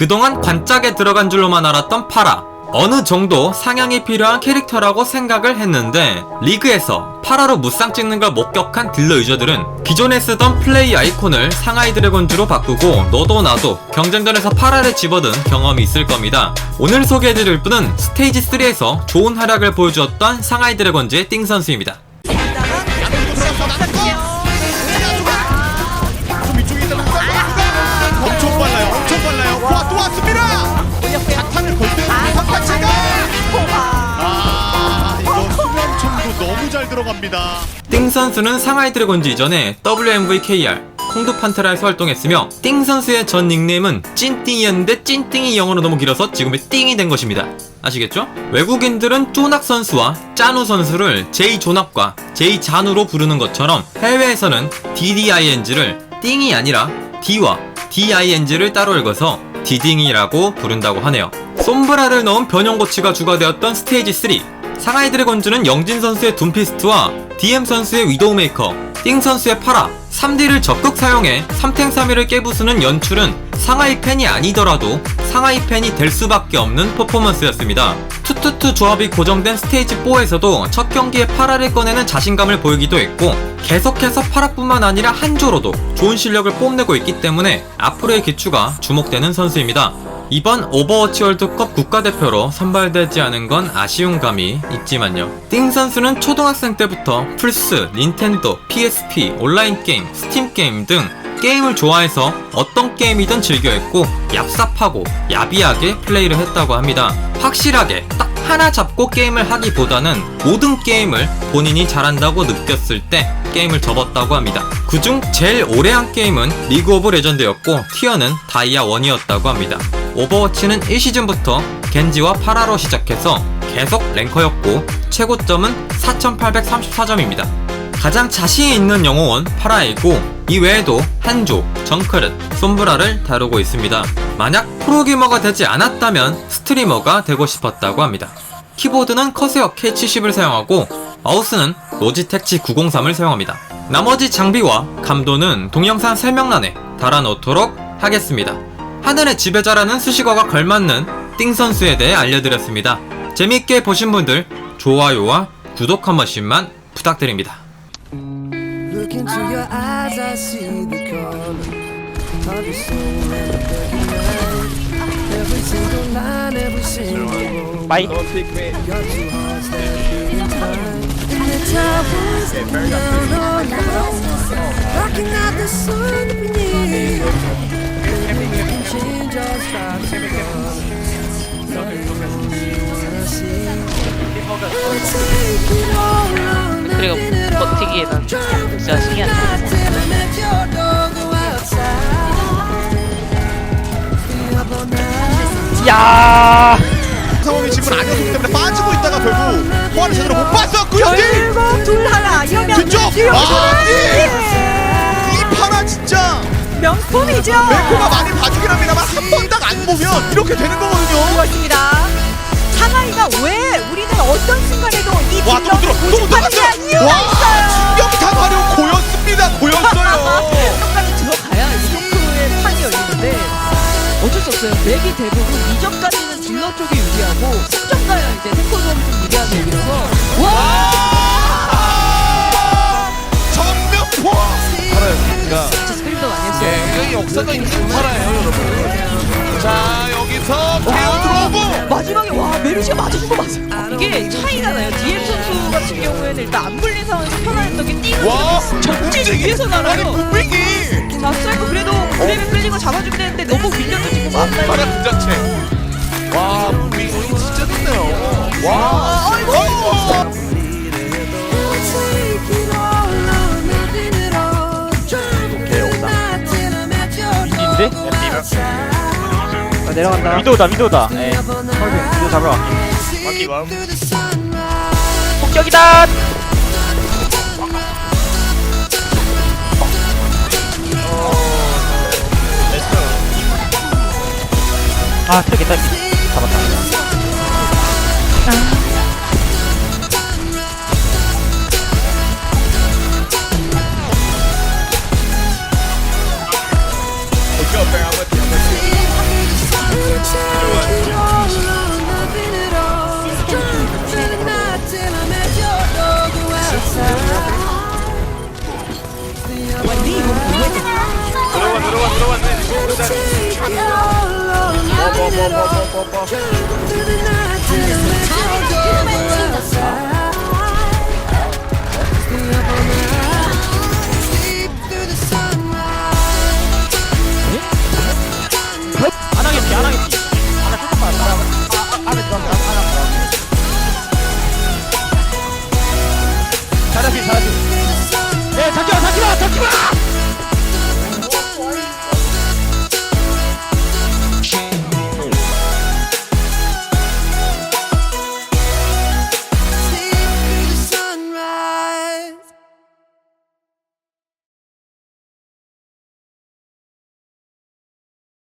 그동안 관짝에 들어간 줄로만 알았던 파라. 어느 정도 상향이 필요한 캐릭터라고 생각을 했는데 리그에서 파라로 무쌍 찍는 걸 목격한 딜러 유저들은 기존에 쓰던 플레이 아이콘을 상하이 드래곤즈로 바꾸고 너도 나도 경쟁전에서 파라를 집어든 경험이 있을 겁니다. 오늘 소개해드릴 분은 스테이지 3에서 좋은 활약을 보여주었던 상하이 드래곤즈의 띵 선수입니다. 들어갑니다 띵 선수는 상하이 드래곤즈 이전에 WMVKR, 콩두 판테라에서 활동했으며 띵 선수의 전 닉네임은 찐띵이었는데 찐띵이 영어로 너무 길어서 지금의 띵이 된 것입니다. 아시겠죠? 외국인들은 쪼낙 선수와 짜누 선수를 제이 조낙과 제이 잔우로 부르는 것처럼 해외에서는 DDING를 띵이 아니라 D와 DING를 따로 읽어서 디딩이라고 부른다고 하네요. 솜브라를 넣은 변형 고치가 주가되었던 스테이지 3 상하이 드래곤즈는 영진 선수의 둠피스트와 DM 선수의 위도우메이커, 띵 선수의 파라, 3D를 적극 사용해 3탱 3위를 깨부수는 연출은 상하이 팬이 아니더라도 상하이 팬이 될 수밖에 없는 퍼포먼스였습니다. 투투투 조합이 고정된 스테이지 4에서도 첫 경기에 파라를 꺼내는 자신감을 보이기도 했고 계속해서 파라뿐만 아니라 한조로도 좋은 실력을 뽐내고 있기 때문에 앞으로의 기추가 주목되는 선수입니다. 이번 오버워치 월드컵 국가대표로 선발되지 않은 건 아쉬운 감이 있지만요. 띵 선수는 초등학생 때부터 플스, 닌텐도, PSP, 온라인 게임, 스팀 게임 등 게임을 좋아해서 어떤 게임이든 즐겨했고 얍삽하고 야비하게 플레이를 했다고 합니다. 확실하게 딱 하나 잡고 게임을 하기보다는 모든 게임을 본인이 잘한다고 느꼈을 때 게임을 접었다고 합니다. 그중 제일 오래 한 게임은 리그 오브 레전드였고 티어는 다이아 1이었다고 합니다. 오버워치는 1시즌부터 겐지와 파라로 시작해서 계속 랭커였고 최고점은 4834점입니다. 가장 자신 있는 영웅은 파라이고 이 외에도 한조, 정크렛, 솜브라를 다루고 있습니다. 만약 프로게이머가 되지 않았다면 스트리머가 되고 싶었다고 합니다. 키보드는 커세어 K70을 사용하고 마우스는 로지텍 G903을 사용합니다. 나머지 장비와 감도는 동영상 설명란에 달아놓도록 하겠습니다. 하늘의 지배자라는 수식어가 걸맞는 띵 선수에 대해 알려드렸습니다. 재밌게 보신 분들 좋아요와 구독 한 번씩만 부탁드립니다. Look into your eyes, I see the color of your soul and the breaking night. Every single line, every single word. Bye. Your two hearts that beat in time. And the time was down on us, rocking out the sun 그리고. 버티기에 난 진짜 신기한데 야! 상황이 지금 아니었기 때문에 빠지고 있다가 결국 포화를 제대로 못 봤었고요. 결국 둘 하나 이러면 뒤쪽! 아니 이 파라 진짜! 명품이죠. 메코가 많이 봐주긴 합니다만 한 번 딱 안 보면 이렇게 되는 거 없어요. 맵이 대부분 이전까지는 딜러 쪽이 유리하고 승전가야 이제 조합이 좀 유리한 맵이라서 와 전면포. 진짜 스크린도 많이 했어요. 여기 역사가 있는 파라예요, 여러분. 자, 여기서 케어 들어오고. 마지막에 와 메르시가 맞아준 거 맞아요. 이게 차이가 나요. DM 선수 같은 경우에는 일단 안 물린 상황에서 편안했던 게 띵. 와, 전진 위에서 아니 날아요. 무빙이. 자, 스트라이크 그래도 그래비 끌리고 잡아주면 되는데 너무 밀려가지고 파라 맞나요? 그 자체. 와, 무빙 진짜 좋네요. 와, 아이고. 인데? 아, 내려간다 위도우다 위도우다 네 위도우 잡으러 갈게 폭격이다 아 저기 저기 잡았다 아. 들어와 들어와 들어왔네. 안 하겠지 안 하겠지 하나 조금만 하나 들어가 하나 잘했지 잘했지 예 잡지마 잡지마 잡지마